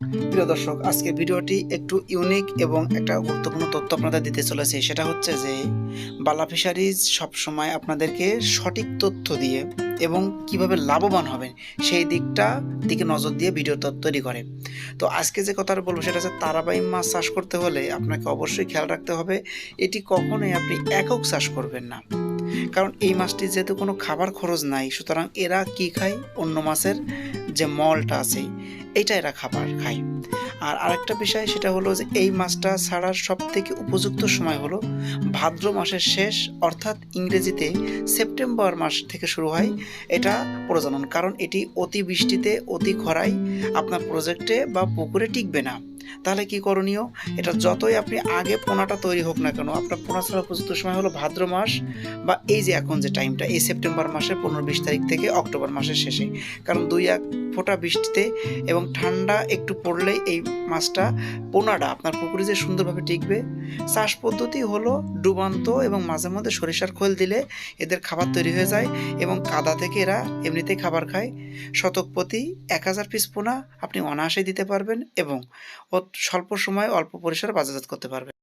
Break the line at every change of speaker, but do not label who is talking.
প্রিয় দর্শক আজকে ভিডিওটি একটু ইউনিক এবং একটা গুরুত্বপূর্ণ তথ্য আপনাদের দিতে চলেছে। সেটা হচ্ছে যে, বালা ফিশারিজ সবসময় আপনাদেরকে সঠিক তথ্য দিয়ে এবং কীভাবে লাভবান হবেন, সেই দিকটা দিকে নজর দিয়ে ভিডিও তৈরি করে। তো আজকে যে কথাটা বলব, সেটা হচ্ছে তারাবাই মাছ চাষ করতে হলে আপনাকে অবশ্যই খেয়াল রাখতে হবে, এটি কখনোই আপনি একক চাষ করবেন না। কারণ এই মাছটি যেহেতু কোনো খাবার খরচ নাই, সুতরাং এরা কি খায়? অন্য মাছের যে মলটা আছে এটা এরা খাবার খায়। আর আরেকটা বিষয় সেটা হলো যে এই মাছটা ছাড়ার সব থেকে উপযুক্ত সময় হলো ভাদ্র মাসের শেষ, অর্থাৎ ইংরেজিতে সেপ্টেম্বর মাস থেকে শুরু হয় এটা প্রজনন। কারণ এটি অতি বৃষ্টিতে, অতি খরায় আপনার প্রজেক্টে বা পুকুরে টিকবে না। তাহলে কি করণীয়? এটা যতই আপনি আগে পোনাটা তৈরি হোক না কেন, আপনার পোনা ছাড়া উপযুক্ত সময় হলো ভাদ্র মাস বা এই যে এখন যে টাইমটা এই সেপ্টেম্বর মাসের পনেরো বিশ তারিখ থেকে অক্টোবর মাসের শেষে। কারণ দুই এক ফোঁটা বৃষ্টিতে এবং ঠান্ডা একটু পড়লে এই মাছটা পোনাটা আপনার পুকুরে যে সুন্দরভাবে টিকবে। চাষ পদ্ধতি হলো ডুবান্ত এবং মাঝে মধ্যে সরিষার খোল দিলে এদের খাবার তৈরি হয়ে যায় এবং কাদা থেকে এরা এমনিতেই খাবার খায়। শতক প্রতি এক হাজার পিস পোনা আপনি অনায়াসে দিতে পারবেন এবং স্বল্প সময়ে অল্প পরিসরে বাজারজাত করতে পারবেন।